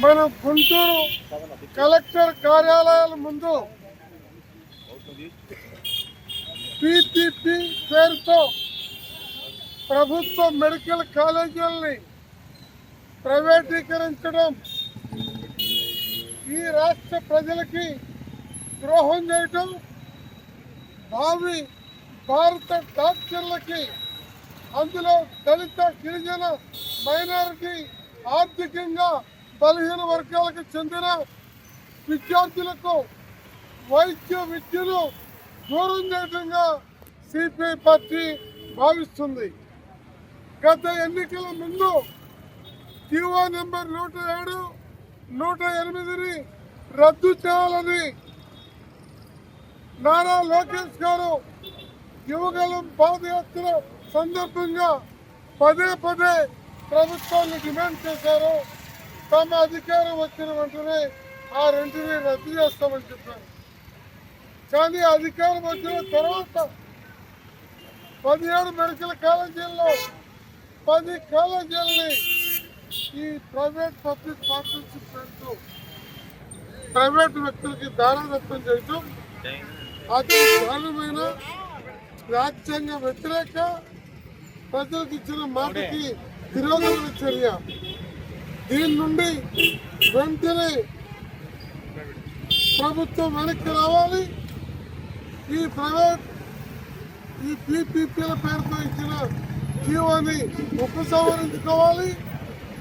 మన గుంటూరు కలెక్టర్ కార్యాలయాల ముందు పిపిపి పేరుతో ప్రభుత్వ మెడికల్ కాలేజీలని ప్రైవేటీకరించడం ఈ రాష్ట్ర ప్రజలకి ద్రోహం చేయటం భావి భారత డాక్టర్లకి అందులో దళిత గిరిజన మైనారిటీ ఆర్థికంగా బలహీన వర్గాలకు చెందిన విద్యార్థులకు వైద్య విద్యను దూరం చేయడంగా సిపిఐ పార్టీ భావిస్తుంది. గత ఎన్నికల ముందు జీవో నెంబర్ నూట ఏడు నూట ఎనిమిదిని రద్దు చేయాలని నారా లోకేష్ గారు యువగలం పాదయాత్ర సందర్భంగా పదే పదే ప్రభుత్వాన్ని డిమాండ్ చేశారు. తమ అధికారం వచ్చిన వెంటనే ఆ రెంటిని రద్దు చేస్తామని చెప్పారు. కానీ అధికారం వచ్చిన తర్వాత పదిహేడు మెడికల్ కాలేజీల్లో పది కాలేజీలని ఈ ప్రైవేట్ పబ్లిక్ పార్ట్నర్షిప్ పెడుతూ ప్రైవేట్ వ్యక్తులకి దారాదత్తం చేయటం అతి దారుణమైన రాజ్యాంగ వ్యతిరేక ప్రజలకు ఇచ్చిన మాటకి విరోధమైన చర్య. దీని నుండి వెంటనే ప్రభుత్వం వెనక్కి రావాలి. ఈ ప్రైవేట్ ఈ పీపీపీల పేరుతో ఇచ్చిన జీవోని ఉపసంహరించుకోవాలి.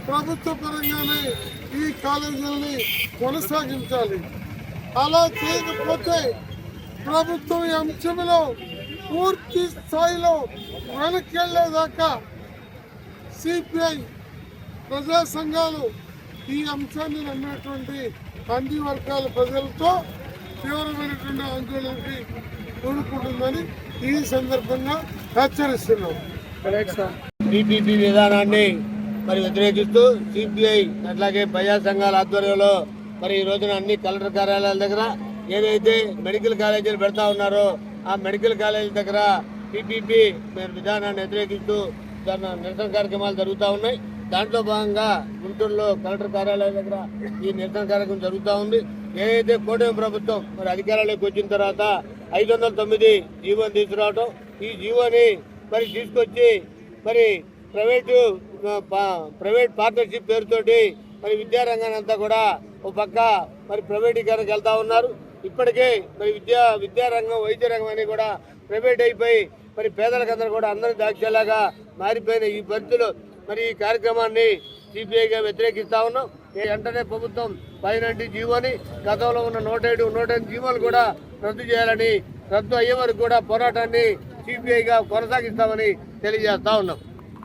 ప్రభుత్వ పరంగానే ఈ కాలేజీలని కొనసాగించాలి. అలా చేయకపోతే ప్రభుత్వం ఈ అంశంలో పూర్తి స్థాయిలో వెనక్కి వెళ్ళేదాకా సిపిఐ ప్రజా సంఘాలు ఈ అంశాన్ని నమ్మినటువంటి అన్ని వర్గాల ప్రజలతో తీవ్రమైనటువంటి ఆందోళనకి కూడుకుంటుందని ఈ సందర్భంగా హెచ్చరిస్తున్నాం. టీపీపీ విధానాన్ని మరి వ్యతిరేకిస్తూ సిపిఐ అట్లాగే ప్రజా సంఘాల ఆధ్వర్యంలో మరి ఈ రోజున అన్ని కలెక్టర్ కార్యాలయాల దగ్గర ఏదైతే మెడికల్ కాలేజీలు పెడతా ఉన్నారో ఆ మెడికల్ కాలేజీల దగ్గర టీపీపీ విధానాన్ని వ్యతిరేకిస్తూ దాని నిరసన కార్యక్రమాలు జరుగుతూ ఉన్నాయి. దాంట్లో భాగంగా గుంటూరులో కలెక్టర్ కార్యాలయం దగ్గర ఈ నిరసన కార్యక్రమం జరుగుతూ ఉంది. ఏదైతే కూటమి ప్రభుత్వం మరి అధికారంలోకి వచ్చిన తర్వాత ఐదు వందల తొమ్మిది జీవోని తీసుకురావటం ఈ జీవోని మరి తీసుకొచ్చి మరి ప్రైవేటు పా- ప్రైవేట్ పార్ట్నర్షిప్ పేరుతోటి మరి విద్యారంగాన్ని అంతా కూడా ఒక పక్క మరి ప్రైవేటీకరణకు వెళ్తా ఉన్నారు. ఇప్పటికే మరి విద్యా విద్యారంగం వైద్య రంగం అని కూడా ప్రైవేట్ అయిపోయి మరి పేదలకందరూ కూడా అందరి దాచేలాగా మారిపోయిన ఈ పరిస్థితులు మరి ఈ కార్యక్రమాన్ని సిపిఐగా వ్యతిరేకిస్తా ఉన్నాం. ఈ వెంటనే ప్రభుత్వం పైనంటి జీవోని గతంలో ఉన్న నూట ఏడు నూట ఎనిమిది జీవోలు కూడా రద్దు చేయాలని రద్దు అయ్యే వరకు కూడా పోరాటాన్ని సిపిఐగా కొనసాగిస్తామని తెలియజేస్తా ఉన్నాం.